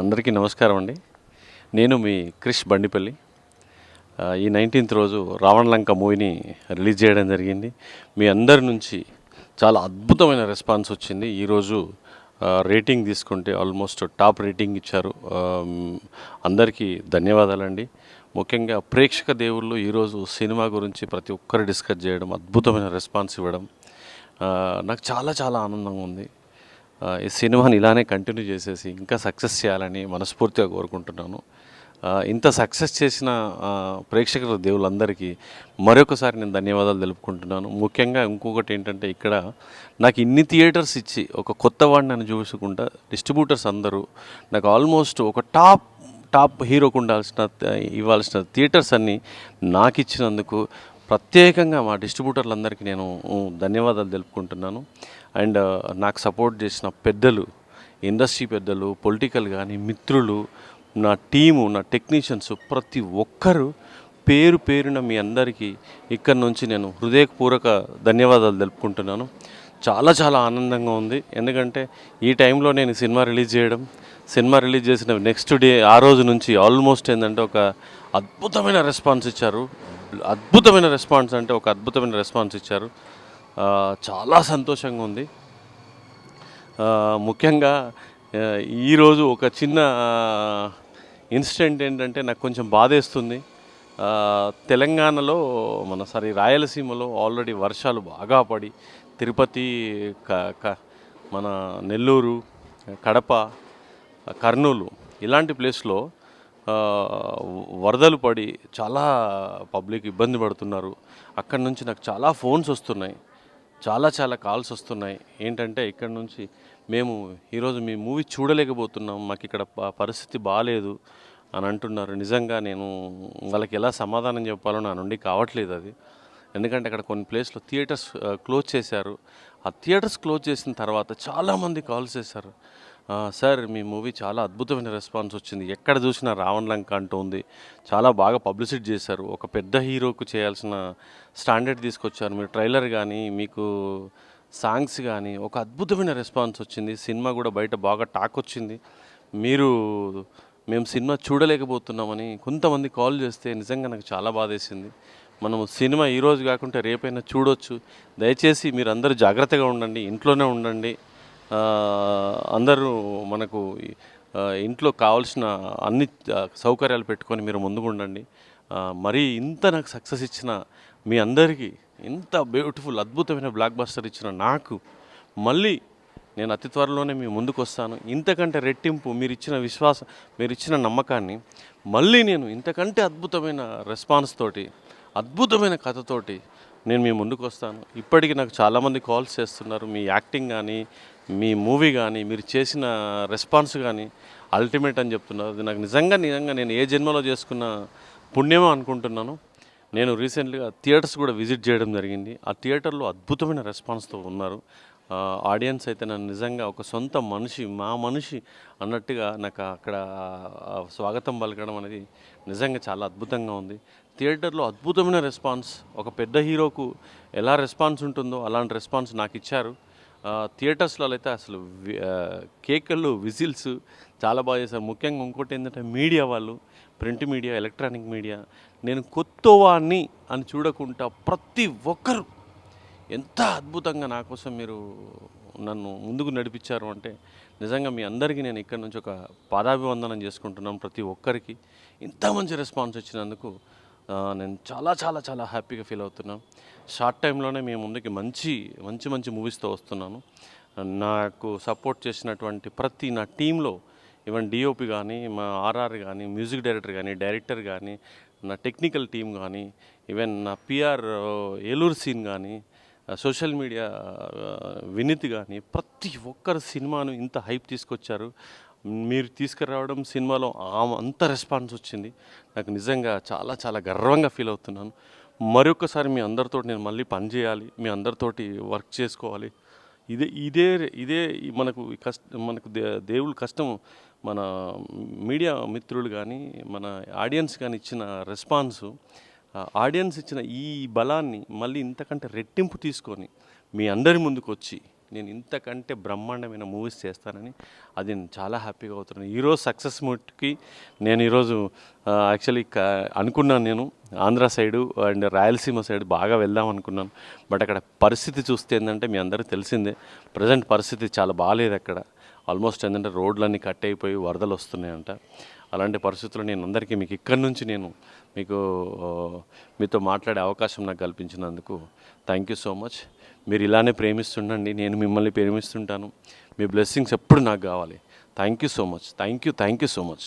అందరికీ నమస్కారం అండి. నేను మీ క్రిష్ బండిపల్లి. ఈ నైన్టీన్త్ రోజు రావణ లంక మూవీని రిలీజ్ చేయడం జరిగింది. మీ అందరి నుంచి చాలా అద్భుతమైన రెస్పాన్స్ వచ్చింది. ఈరోజు రేటింగ్ తీసుకుంటే ఆల్మోస్ట్ టాప్ రేటింగ్ ఇచ్చారు. అందరికీ ధన్యవాదాలండి. ముఖ్యంగా ప్రేక్షక దేవుళ్ళు ఈరోజు సినిమా గురించి ప్రతి ఒక్కరు డిస్కస్ చేయడం అద్భుతమైన రెస్పాన్స్ ఇవ్వడం నాకు చాలా చాలా ఆనందంగా ఉంది. ఈ సినిమాని ఇలానే కంటిన్యూ చేసేసి ఇంకా సక్సెస్ చేయాలని మనస్ఫూర్తిగా కోరుకుంటున్నాను. ఇంత సక్సెస్ చేసిన ప్రేక్షకుల దేవుళ్ళందరికీ మరొకసారి నేను ధన్యవాదాలు తెలుపుకుంటున్నాను. ముఖ్యంగా ఇంకొకటి ఏంటంటే ఇక్కడ నాకు ఇన్ని థియేటర్స్ ఇచ్చి ఒక కొత్త వాడిని నన్ను చూసుకుంటా డిస్ట్రిబ్యూటర్స్ అందరూ నాకు ఆల్మోస్ట్ ఒక టాప్ టాప్ హీరోకు ఉండాల్సిన ఇవ్వాల్సిన థియేటర్స్ అన్నీ నాకు ఇచ్చినందుకు ప్రత్యేకంగా మా డిస్ట్రిబ్యూటర్లందరికీ నేను ధన్యవాదాలు తెలుపుకుంటున్నాను. అండ్ నాకు సపోర్ట్ చేసిన పెద్దలు ఇండస్ట్రీ పెద్దలు పొలిటికల్ కానీ మిత్రులు నా టీము నా టెక్నీషియన్స్ ప్రతి ఒక్కరూ పేరు పేరున మీ అందరికీ ఇక్కడ నుంచి నేను హృదయపూర్వక ధన్యవాదాలు తెలుపుకుంటున్నాను. చాలా చాలా ఆనందంగా ఉంది. ఎందుకంటే ఈ టైంలో నేను సినిమా రిలీజ్ చేయడం సినిమా రిలీజ్ చేసిన నెక్స్ట్ డే ఆ రోజు నుంచి ఆల్మోస్ట్ ఏంటంటే ఒక అద్భుతమైన రెస్పాన్స్ ఇచ్చారు. అద్భుతమైన రెస్పాన్స్ అంటే ఒక అద్భుతమైన రెస్పాన్స్ ఇచ్చారు. చాలా సంతోషంగా ఉంది. ముఖ్యంగా ఈరోజు ఒక చిన్న ఇన్సిడెంట్ ఏంటంటే నాకు కొంచెం బాధేస్తుంది. తెలంగాణలో మన సారీ రాయలసీమలో ఆల్రెడీ వర్షాలు బాగా పడి తిరుపతి క- క- మన నెల్లూరు కడప కర్నూలు ఇలాంటి ప్లేస్లో వరదలు పడి చాలా పబ్లిక్ ఇబ్బంది పడుతున్నారు. అక్కడి నుంచి నాకు చాలా ఫోన్స్ వస్తున్నాయి. చాలా చాలా కాల్స్ వస్తున్నాయి. ఏంటంటే ఇక్కడ నుంచి మేము ఈరోజు మీ మూవీ చూడలేకపోతున్నాం. మాకు ఇక్కడ పరిస్థితి బాగాలేదు అని అంటున్నారు. నిజంగా నేను వాళ్ళకి ఎలా సమాధానం చెప్పాలో నా నుండి కావట్లేదు అది. ఎందుకంటే అక్కడ కొన్ని ప్లేస్లో థియేటర్స్ క్లోజ్ చేశారు. ఆ థియేటర్స్ క్లోజ్ చేసిన తర్వాత చాలామంది కాల్స్ చేశారు. సార్ మీ మూవీ చాలా అద్భుతమైన రెస్పాన్స్ వచ్చింది. ఎక్కడ చూసినా రావణ్ లంక అంటూ ఉంది. చాలా బాగా పబ్లిసిటీ చేశారు. ఒక పెద్ద హీరోకు చేయాల్సిన స్టాండర్డ్ తీసుకొచ్చారు. మీరు ట్రైలర్ కానీ మీకు సాంగ్స్ కానీ ఒక అద్భుతమైన రెస్పాన్స్ వచ్చింది. సినిమా కూడా బయట బాగా టాక్ వచ్చింది. మీరు మేము సినిమా చూడలేకపోతున్నామని కొంతమంది కాల్ చేస్తే నిజంగా నాకు చాలా బాధేసింది. మనము సినిమా ఈరోజు కాకుంటే రేపైనా చూడొచ్చు. దయచేసి మీరు అందరూ జాగ్రత్తగా ఉండండి. ఇంట్లోనే ఉండండి. అందరూ మనకు ఇంట్లో కావాల్సిన అన్ని సౌకర్యాలు పెట్టుకొని మీరు ముందుకు ఉండండి. మరీ ఇంత నాకు సక్సెస్ ఇచ్చిన మీ అందరికీ ఇంత బ్యూటిఫుల్ అద్భుతమైన బ్లాక్ బస్టర్ ఇచ్చిన నాకు మళ్ళీ నేను అతి త్వరలోనే మీ ముందుకు వస్తాను. ఇంతకంటే రెట్టింపు మీరు ఇచ్చిన విశ్వాసం మీరు ఇచ్చిన నమ్మకాన్ని మళ్ళీ నేను ఇంతకంటే అద్భుతమైన రెస్పాన్స్ తోటి అద్భుతమైన కథతోటి నేను మీ ముందుకు వస్తాను. ఇప్పటికీ నాకు చాలామంది కాల్స్ చేస్తున్నారు. మీ యాక్టింగ్ కానీ మీ మూవీ కానీ మీరు చేసిన రెస్పాన్స్ కానీ అల్టిమేట్ అని చెప్తున్నారు. అది నాకు నిజంగా నిజంగా నేను ఏ జన్మలో చేసుకున్న పుణ్యమో అనుకుంటున్నాను. నేను రీసెంట్గా థియేటర్స్ కూడా విజిట్ చేయడం జరిగింది. ఆ థియేటర్లో అద్భుతమైన రెస్పాన్స్తో ఉన్నారు. ఆడియన్స్ అయితే నన్ను నిజంగా ఒక సొంత మనిషి మా మనిషి అన్నట్టుగా నాకు అక్కడ స్వాగతం పలకడం అనేది నిజంగా చాలా అద్భుతంగా ఉంది. థియేటర్లో అద్భుతమైన రెస్పాన్స్ ఒక పెద్ద హీరోకు ఎలా రెస్పాన్స్ ఉంటుందో అలాంటి రెస్పాన్స్ నాకు ఇచ్చారు. థియేటర్స్లో అయితే అసలు కేకలు విజిల్స్ చాలా బాగా చేశారు. ముఖ్యంగా ఇంకోటి ఏంటంటే మీడియా వాళ్ళు ప్రింట్ మీడియా ఎలక్ట్రానిక్ మీడియా. నేను కొత్తవాణ్ణి అని చూడకుండా ప్రతి ఒక్కరు ఎంత అద్భుతంగా నా కోసం మీరు నన్ను ముందుకు నడిపించారు అంటే నిజంగా మీ అందరికీ నేను ఇక్కడ నుంచి ఒక పాదాభివందనం చేసుకుంటున్నాను ప్రతి ఒక్కరికి. ఇంత మంచి రెస్పాన్స్ వచ్చినందుకు నేను చాలా చాలా చాలా హ్యాపీగా ఫీల్ అవుతున్నాను. షార్ట్ టైంలోనే మేము ముందుకి మంచి మంచి మంచి మూవీస్తో వస్తున్నాను. నాకు సపోర్ట్ చేసినటువంటి ప్రతి నా టీంలో ఈవెన్ డిఓపి కానీ మా ఆర్ఆర్ కానీ మ్యూజిక్ డైరెక్టర్ కానీ డైరెక్టర్ కానీ నా టెక్నికల్ టీం కానీ ఈవెన్ నా పిఆర్ ఏలూరు సీన్ కానీ సోషల్ మీడియా వినీత్ కానీ ప్రతి ఒక్కరు సినిమాను ఇంత హైప్ తీసుకొచ్చారు. మీరు తీసుకురావడం సినిమాలో అంత రెస్పాన్స్ వచ్చింది. నాకు నిజంగా చాలా చాలా గర్వంగా ఫీల్ అవుతున్నాను. మరొకసారి మీ అందరితో నేను మళ్ళీ పని చేయాలి మీ అందరితోటి వర్క్ చేసుకోవాలి. ఇదే ఇదే ఇదే మనకు కష్ట మనకు దే దేవుడు కష్టం మన మీడియా మిత్రులు కానీ మన ఆడియన్స్ కానీ ఇచ్చిన రెస్పాన్సు ఆడియన్స్ ఇచ్చిన ఈ బలాన్ని మళ్ళీ ఇంతకంటే రెట్టింపు తీసుకొని మీ అందరి ముందుకు వచ్చి నేను ఇంతకంటే బ్రహ్మాండమైన మూవీస్ చేస్తానని అది నేను చాలా హ్యాపీగా అవుతున్నాను. ఈరోజు సక్సెస్ మూట్కి నేను ఈరోజు యాక్చువల్లీ అనుకున్నాను నేను Andhra side and Rayalaseema side బాగా వెళ్దాం అనుకున్నాను. బట్ అక్కడ పరిస్థితి చూస్తే ఏంటంటే మీ అందరికీ తెలిసిందే ప్రజెంట్ పరిస్థితి చాలా బాగాలేదు అక్కడ. ఆల్మోస్ట్ ఏంటంటే రోడ్లన్నీ కట్ అయిపోయి వరదలు వస్తున్నాయంట. అలాంటి పరిస్థితుల్లో నేను అందరికీ మీకు ఇక్కడి నుంచి నేను మీకు మీతో మాట్లాడే అవకాశం నాకు కల్పించినందుకు థ్యాంక్ యూ సో మచ్ మీరు ఇలానే ప్రేమిస్తుండండి నేను మిమ్మల్ని ప్రేమిస్తుంటాను. మీ బ్లెస్సింగ్స్ ఎప్పుడు నాకు కావాలి. Thank you so much thank you thank you so much